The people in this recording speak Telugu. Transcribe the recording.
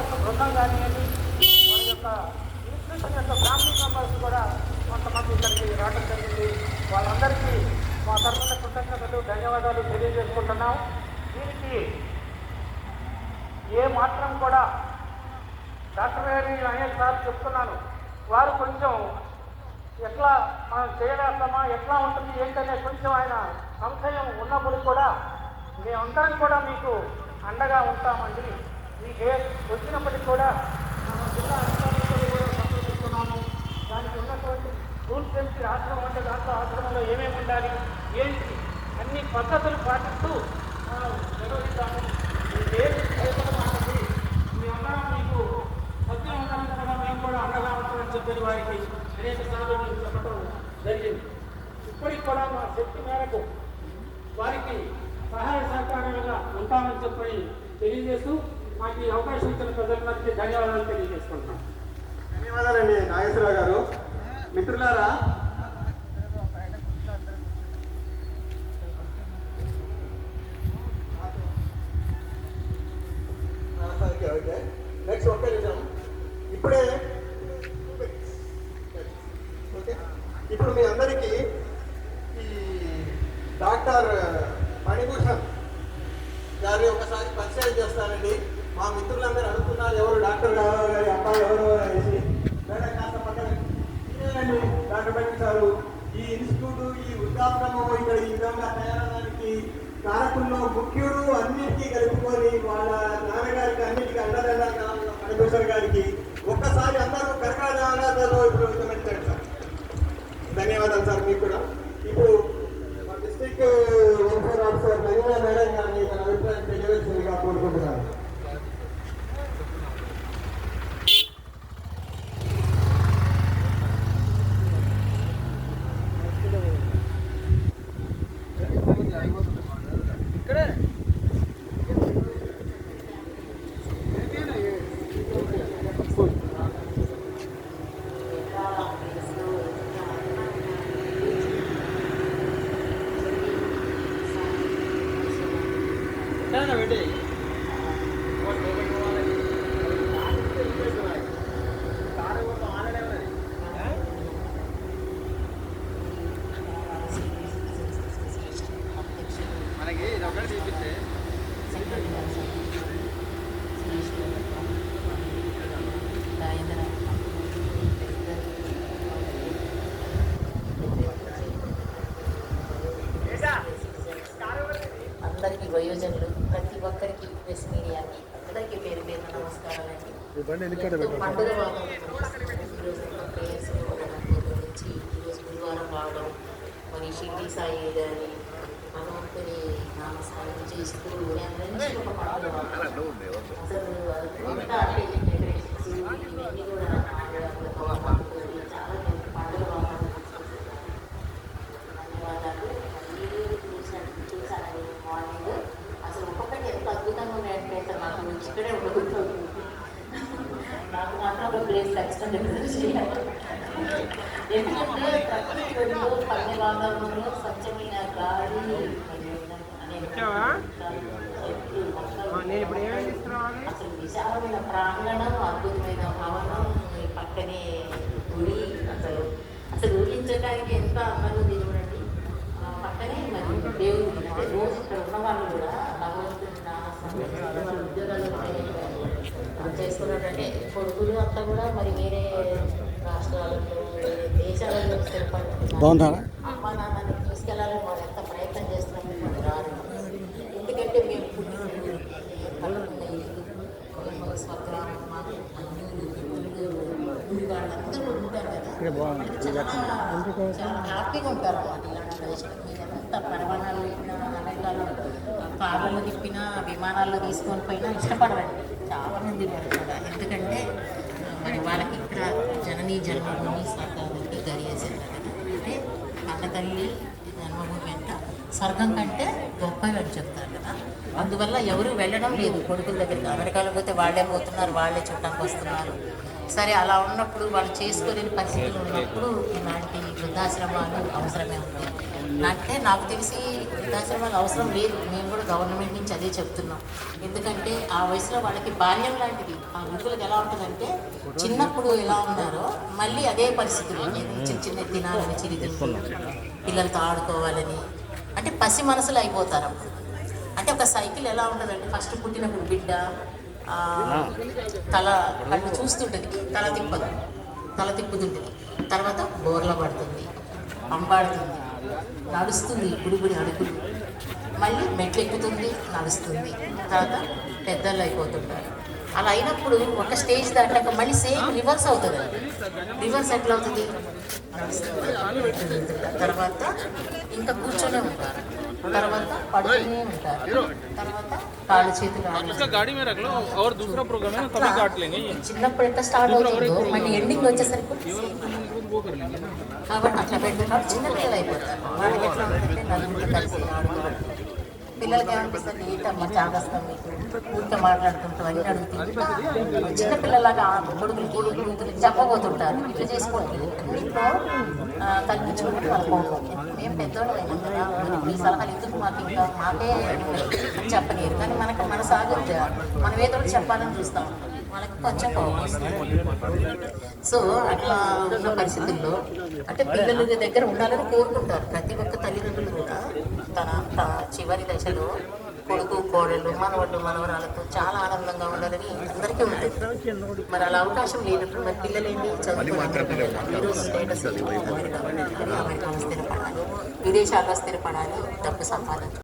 యొక్క బృందం కానివ్వండి వారి యొక్క ఇన్స్టిట్యూషన్ యొక్క ఫ్యామిలీ మెంబర్స్ కూడా కొంతమంది ఇక్కడికి రావడం జరిగింది. వాళ్ళందరికీ మా తరఫున కృతజ్ఞతలు ధన్యవాదాలు తెలియజేసుకుంటున్నాం. దీనికి ఏ మాత్రం కూడా డాక్టర్ గారి అనేక సార్లు చెప్తున్నాను. వారు కొంచెం ఎట్లా మనం చేయగలుగుతామా ఎట్లా ఉంటుంది ఏంటనే కొంచెం ఆయన సంశయం ఉన్నప్పుడు కూడా మేమందరం కూడా మీకు అండగా ఉంటామండి. ఈ ఏ వచ్చినప్పటికీ కూడా మన జిల్లా అధికారులతో కూడా సంప్రదిస్తున్నాము. దానికి ఉన్నటువంటి రూల్స్ తెలిసి ఆశ్రమం అంటే దాంట్లో ఆశ్రమంలో ఏమేమి ఉండాలి ఏంటి అన్ని పద్ధతులు పాటిస్తూ మనం నిర్వహిస్తాము. మీకు ఏది మీ మేమందరం మీకు సత్యం ఉండాలని కూడా మేము కూడా అండగా ఉంటామని చెప్పిన వారికి అనేక సార్లు చెప్పడం జరిగింది. ఇప్పటికి కూడా మా శక్తి మేరకు వారికి సహాయ సహకారాలుగా ఉంటామని చెప్పి తెలియజేస్తూ మాకు ఈ అవకాశం ఇచ్చిన ప్రజలందరికీ ధన్యవాదాలు తెలియజేసుకుంటున్నాం. ధన్యవాదాలండి నాగేశ్వరరావు గారు. మిత్రులారా ఓకే ఓకే. నెక్స్ట్ ఒక్క నిమిషం. ఇప్పుడే ఓకే ఇప్పుడు మీ అందరికీ ఈ డాక్టర్ మణిభూషణ్ గారి ఒకసారి పరిచయం చేస్తానండి మా మిత్రులందరూ అడుగుతున్నారు ఎవరు డాక్టర్ గారు గారి అబ్బాయి ఎవరు అనేసి. మేడం కాస్త పక్కన డాక్టర్ పెట్టించారు ఈ ఇన్స్టిట్యూట్ ఈ వృద్ధాశ్రమం ఇక్కడ ఈ విధంగా తయారవడానికి కారకుల్లో ముఖ్యుడు అన్నిటికీ కలుపుకొని వాళ్ళ నాన్నగారికి అన్నిటికీ అండదండగా ఉన్న గారికి ఒక్కసారి అందరూ కరకాలంలో ఇప్పుడు సార్. ధన్యవాదాలు సార్ మీకు కూడా. మనకి అందరికీ వయోజనులు ప్రతి ఒక్కరికి ప్రెస్ మీడియాకి అందరికీ పేరు పేరు నమస్కారాలండి. పండుగ ఈరోజు ప్రేయర్స్ నుంచి ఈరోజు గురువారం రావడం మరి షిండి సాయి గారి భగవంతుని నామస్మరణ చేస్తూ అందరి నుంచి ఒక పండుగ అసలు ఎంత అంటే డెకరేషన్స్ ఇవన్నీ కూడా ఆడవాళ్ళతో చాలా పండుగ వాతావరణం ధన్యవాదాలు వీడియో చూసాను చూసాను మార్నింగ్ అసలు ఒక్కొక్కటి ఎంత అద్భుతంగా ఉన్నాయంటే అసలు నాకు ఇక్కడే ఉండబోతుంది నాకు మాత్రం ఒక ప్లేస్ ఖచ్చితంగా రిజర్వ్ చేయాలి ఎందుకంటే ప్రకృతిలో పల్లె వాతావరణంలో స్వచ్ఛమైన గాలి అసలు విశాలమైన ప్రాంగణం అద్భుతమైన భవనం పక్కనే గుడి అసలు అసలు ఊహించడానికి ఎంత అందంగా చూడండి. పక్కనే మరి దేవుడు రోజు ఇక్కడ ఉన్న వాళ్ళు కూడా వాళ్ళ ఉద్యోగాలు చేసుకున్నట్టే కొడుకులు అంతా కూడా మరి వేరే రాష్ట్రాలలో వేరే దేశాలలో స్థిరపడుతున్నారు అమ్మ నాన్నని తీసుకెళ్ళాలని వాళ్ళు ఎంత ప్రయత్నం చేస్తున్నారు వాళ్ళు రారు ఎందుకంటే మేము స్వగ్రామం మాకు వాళ్ళందరూ ఉంటారు కదా చాలా చాలా హ్యాపీగా ఉంటారు అన్నమాట ఇలాంటి ప్రదేశం మీరు ఎంత పరమాణాలు పెట్టినా అమెరికాలో కార్లలో చెప్పిన విమానాల్లో తీసుకొని పోయినా ఇష్టపడరండి చాలా మంది కూడా. ఎందుకంటే మరి వాళ్ళకి ఇక్కడ జననీ జన్మభూమి స్వర్గానికి గరియేసారు కదా. అంటే కన్న తల్లి జన్మభూమి అంట స్వర్గం కంటే గొప్పవి అని చెప్తారు కదా. అందువల్ల ఎవరు వెళ్ళడం లేదు. కొడుకుల దగ్గరికి. అమెరికాలో పోతే వాళ్ళే పోతున్నారు వాళ్ళే చుట్టానికి వస్తున్నారు. సరే అలా ఉన్నప్పుడు వాళ్ళు చేసుకోలేని పరిస్థితులు ఉన్నప్పుడు ఇలాంటి వృద్ధాశ్రమాలు అవసరమే ఉంది. అంటే నాకు తెలిసి వృద్ధాశ్రమాలు అవసరం లేదు. మేము కూడా గవర్నమెంట్ నుంచి అదే చెప్తున్నాం. ఎందుకంటే ఆ వయసులో వాళ్ళకి బాల్యం లాంటిది. ఆ వృద్ధులకు ఎలా ఉంటుందంటే చిన్నప్పుడు ఎలా ఉన్నారో మళ్ళీ అదే పరిస్థితులు చిన్న చిన్న తినాలని చిరితింపులు పిల్లలతో ఆడుకోవాలని. అంటే పసి మనసులు అయిపోతారు అప్పుడు. అంటే ఒక సైకిల్ ఎలా ఉంటుందంటే ఫస్ట్ పుట్టినప్పుడు బిడ్డ తల కళ్ళు చూస్తుంటుంది. తల తిప్పదు. తల తిప్పుతుంటుంది. తర్వాత బోర్ల పడుతుంది. పంపాడుతుంది నడుస్తుంది. గుడిగుడి అడుగులు. మళ్ళీ మెట్లు ఎక్కుతుంది నడుస్తుంది. తర్వాత పెద్దలు అయిపోతుంటారు. అలా అయినప్పుడు ఒక స్టేజ్ దాటాక మళ్ళీ సేమ్ రివర్స్ అవుతుంది. రివర్స్ ఎట్లా అవుతుంది తర్వాత ఇంకా కూర్చొనే ఉంటారు. తర్వాత పడుతూనే ఉంటారు. తర్వాత కాళ్ళు చేతులు చిన్నప్పుడు ఎంత స్టార్ట్ అవుతుందో మళ్ళీ ఎండింగ్ వచ్చేసరికి కాబట్టి అట్లా పెట్టుకున్నప్పుడు చిన్న అయిపోతారు. వాళ్ళకి ఎట్లా ఉంటుంది కలిసి ఆడుకోవడం. పిల్లలకి ఏమనిపిస్తుంది ఏంటమ్మా చాదస్తాం మీకు. ఊరికే మాట్లాడుతుంటాం అన్ని అడుగుతుంది చిన్న పిల్లలాగా కొడుకులకి కూతురికి చెప్పబోతుంటారు. ఇట్లా చేసుకోండి. అన్నింటిలో కల్పించుకుంటే మేము పెద్దవాళ్ళు అయినా కదా ఈ సలహాలు ఎందుకు మాకు ఇంకా మాకే చెప్పలేరు. కానీ మనకు మన సాగుద్ది మనం ఏదో చెప్పాలని చూస్తాం. వాళ్ళకి కొంచెం సో అట్లా ఉన్న పరిస్థితుల్లో అంటే పిల్లల దగ్గర ఉండాలని కోరుకుంటారు. ప్రతి ఒక్క తల్లిదండ్రులు కూడా తన చివరి దశలో కొడుకు కోడళ్ళు మనవళ్ళు మనవరాలతో చాలా ఆనందంగా ఉండాలని అందరికీ ఉంటుంది. మరి అలా అవకాశం లేనప్పుడు మరి పిల్లలు ఏంటి చదువుకోవాలి ఈరోజు స్టేటస్ అమెరికా వెళ్ళాలి, అమెరికాలో స్థిరపడాలి. విదేశాల్లో స్థిరపడాలి. డబ్బు సంపాదించాలి